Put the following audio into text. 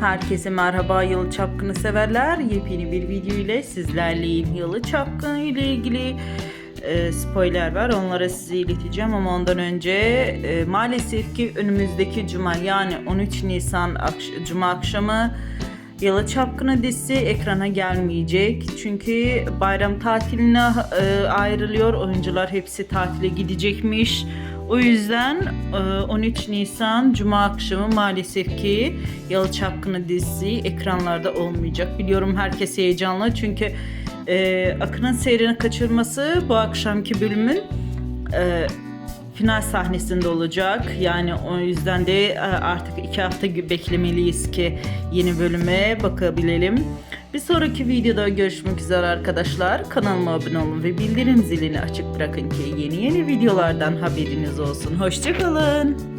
Herkese merhaba Yalı Çapkını severler. Yepyeni bir video ile sizlerleyim. Yalı Çapkını ile ilgili e, spoiler var. Onlara size ileteceğim ama ondan önce e, maalesef ki önümüzdeki cuma yani 13 Nisan akş- cuma akşamı Yalı Çapkını dizisi ekrana gelmeyecek. Çünkü bayram tatiline e, ayrılıyor. Oyuncular hepsi tatile gidecekmiş. O yüzden e, 13 Nisan Cuma akşamı maalesef ki Yalı Çapkını dizisi ekranlarda olmayacak. Biliyorum herkes heyecanlı çünkü e, Akın'ın seyrini kaçırması bu akşamki bölümün e, final sahnesinde olacak. Yani o yüzden de e, artık iki hafta beklemeliyiz ki yeni bölüme bakabilelim. Bir sonraki videoda görüşmek üzere arkadaşlar. Kanalıma abone olun ve bildirim zilini açık bırakın ki yeni yeni videolardan haberiniz olsun. Hoşçakalın.